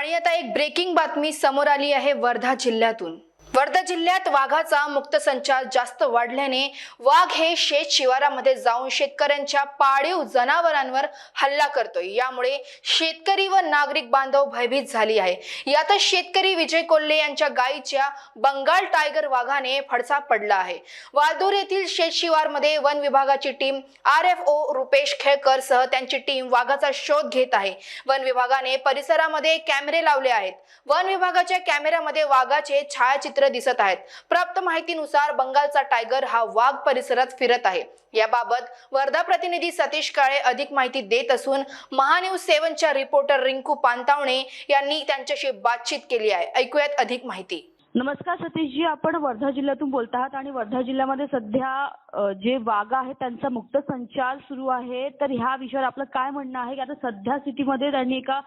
आणि आता एक ब्रेकिंग बातमी समोर आली आहे वर्धा जिल्ह्यातून. वर्धा जिल्ह्यात वाघाचा मुक्त संचार जास्त वाढल्याने वाघ हे शेत शिवारामध्ये जाऊन शेतकऱ्यांच्या पाळीव जनावरांवर हल्ला करतोय. यामुळे शेतकरी व नागरिक बांधव भयभीत झाली आहे. यातच शेतकरी विजय कोल्हे यांच्या गायीच्या बंगाल टायगर वाघाने फडसा पडला आहे. वालदूर येथील शेत शिवारमध्ये वन विभागाची team R F O Rupesh Khelkar सह त्यांची टीम वाघाचा शोध घेत आहे. वन विभागाने परिसरामध्ये कॅमेरे लावले आहेत. वन विभागाच्या कॅमेऱ्यामध्ये वाघाचे छायाचित्र दिसत आहेत. प्राप्त माहितीनुसार बंगालचा टायगर हा वाघ परिसरात फिरत आहे. याबाबत वर्धा प्रतिनिधी सतीश काळे अधिक माहिती देत असून महान्यूज सेवनच्या रिपोर्टर रिंकू पांतावणे यांनी त्यांच्याशी बातचीत केली आहे. ऐकूयात अधिक माहिती. नमस्कार सतीशजी आपण वर्धा जिल्ह्यातून बोलत आहात आणि वर्धा जिल्ह्यामध्ये सध्या जे वाघ आहेत त्यांचा मुक्त संचार सुरू आहे. तर ह्या विषयावर आपलं काय म्हणणं आहे? की आता सध्या सिटीमध्ये त्यांनी एका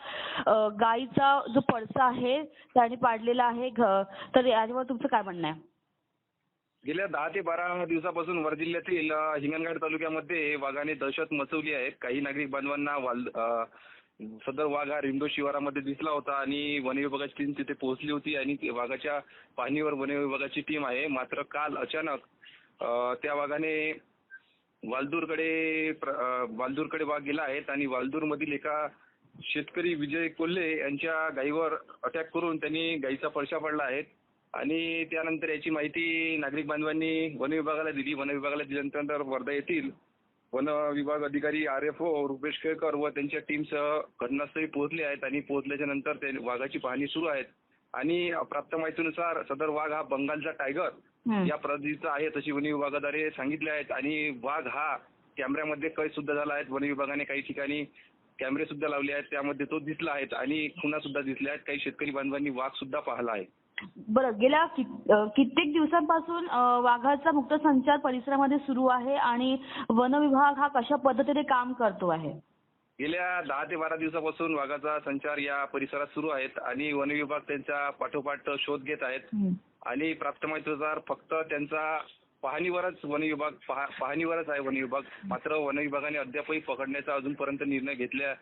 गायीचा जो पळसा आहे त्याने पाडलेला आहे तर याच्यावर तुमचं काय म्हणणं आहे? गेल्या दहा ते बारा दिवसापासून वर जिल्ह्यातील हिंगणघाट तालुक्यामध्ये वाघाने दहशत मचवली आहे. काही नागरिक बांधवांना वाल सदर वाघ हा रिमडो शिवारामध्ये दिसला होता आणि वन विभागाची टीम तिथे पोहोचली होती आणि वाघाच्या पाहणीवर वन विभागाची टीम आहे. मात्र काल अचानक त्या वाघाने वालदूरकडे वालदूरकडे वाघ गेला आहेत आणि वालदूरमधील एका शेतकरी विजय कोल्हे यांच्या गायीवर अटॅक करून त्यांनी गायीचा पडशा पडला आहे. आणि त्यानंतर याची माहिती नागरिक बांधवांनी वन विभागाला दिली. वन विभागाला दिल्यानंतर वर्धा येथील वन विभाग अधिकारी R F O Rupesh Kelkar व त्यांच्या टीमसह घटनास्थळी पोहोचले आहेत आणि पोहोचल्याच्या नंतर ते वाघाची पाहणी सुरू आहेत. आणि प्राप्त माहितीनुसार सदर वाघ हा बंगालचा टायगर. या प्रजातीचा आहे तशी वन विभागाद्वारे सांगितले आहेत. आणि वाघ हा कॅमेऱ्यामध्ये कैद सुद्धा झाला आहे. वन विभागाने काही ठिकाणी कॅमेरे सुद्धा लावले आहेत. त्यामध्ये तो दिसला आहे आणि खुणा सुद्धा दिसल्या आहेत. काही शेतकरी बांधवांनी वाघ सुद्धा पाहिला आहे. बरं गेल्या कि- कित्येक दिवसांपासून वाघाचा मुक्त संचार परिसरामध्ये सुरू आहे आणि वन विभाग हा कशा पद्धतीने काम करतो आहे गेल्या दहा ते बारा दिवसापासून वाघाचा संचार या परिसरात सुरू आहेत आणि वन विभाग त्यांच्या पाठोपाठ शोध घेत आहेत. आणि प्राप्त माहितीनुसार फक्त त्यांचा पाहणीवरच वन विभाग पहा- पाहणीवरच आहे वन विभाग मात्र वन विभागाने अद्यापही पकडण्याचा अजूनपर्यंत निर्णय घेतल्या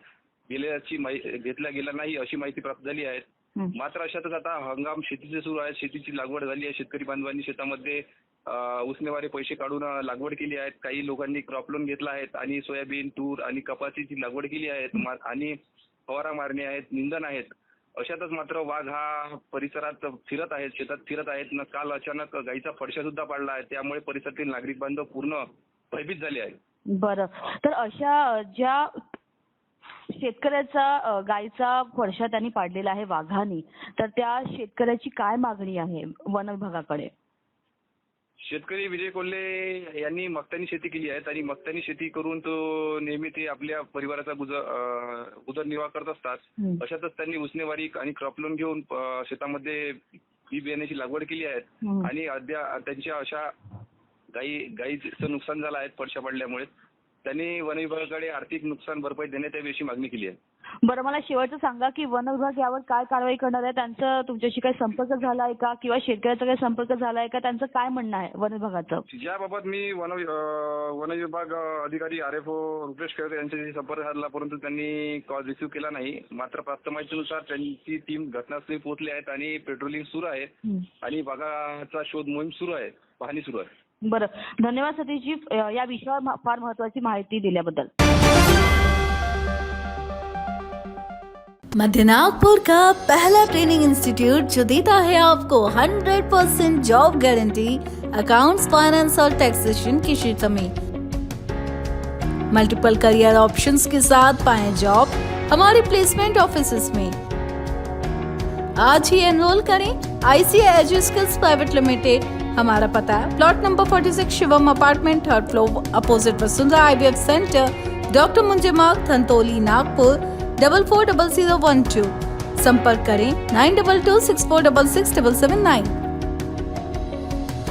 गेल्याची माहि- घेतला गेला नाही अशी माहिती प्राप्त झाली आहे. मात्र अशातच आता हंगाम शेतीचे सुरू आहे शेतीची लागवड झाली आहे. शेतकरी बांधवांनी शेतामध्ये उसनेवारे पैसे काढून लागवड केली आहे काही लोकांनी क्रॉप लोन घेतला आहे आणि सोयाबीन तूर आणि कपासीची लागवड केली आहे आणि फवारा मारणे आहेत निंदन आहेत. अशातच मात्र वाघ हा परिसरात फिरत आहेत शेतात फिरत आहेत. न काल अचानक गाईचा फडशा सुद्धा पाडला आहे. त्यामुळे परिसरातील नागरिक बांधव पूर्ण भयभीत झाले आहेत. बरं. तर अशा ज्या शेतकऱ्याचा गायीचा फडशा त्यांनी पाडलेला आहे वाघाने. तर त्या शेतकऱ्याची काय मागणी आहे वन विभागाकडे? शेतकरी विजय कोल्हे यांनी मक्तानी शेती केली आहे. आणि मक्तानी शेती करून तो नेहमी ते आपल्या परिवाराचा उदरनिर्वाह करत असतात. अशातच त्यांनी उसनेवारी आणि क्रॉप लोन घेऊन शेतामध्ये बी बियाण्याची लागवड केली आहे. आणि अद्या त्यांच्या अशा गायी गायीचं नुकसान झालं आहे पडशा पडल्यामुळे. त्यांनी वन विभागाकडे आर्थिक नुकसान भरपाई देण्यात यावी अशी मागणी केली आहे. बरं मला शेवटचं सांगा की वन विभाग यावर काय कारवाई करणार आहे? त्यांचा तुमच्याशी काही संपर्क झाला आहे का? किंवा शेतकऱ्याचा काही संपर्क झाला आहे का? त्यांचं काय म्हणणं आहे वन विभागाचं? याबाबत मी वन अं, वन विभाग अं, अधिकारी R F O Rupesh Khelkar यांच्याशी संपर्क साधला परंतु त्यांनी कॉल रिसिव्ह केला नाही. मात्र प्राप्त माहितीनुसार त्यांची टीम घटनास्थळी पोहोचली आहेत आणि पेट्रोलिंग सुरू आहे. हं. आणि वाघाचा शोध मोहीम सुरू आहे. पाहणी सुरू आहे. बरं. धन्यवाद सतीशजी. या विषयावर फार महत्वाची माहिती दिल्याबद्दल. मध्य नागपुर का पहला ट्रेनिंग इंस्टीट्यूट जो देता है आपको. 100% जॉब गारंटी अकाउंट्स फाइनेंस और टैक्सेशन के क्षेत्र में. मल्टीपल करियर ऑप्शंस के साथ पाए जॉब हमारे प्लेसमेंट ऑफ़िस में. आज ही एनरोल करें. ICI edu skills private limited हमारा पता है। Plot number 46 Shivam apartment third floor opposite Vasundhara IVF centre doctor Munje Marg Dhantoli Nagpur double four double zero one two संपर्क करें nine double two six four double six double seven nine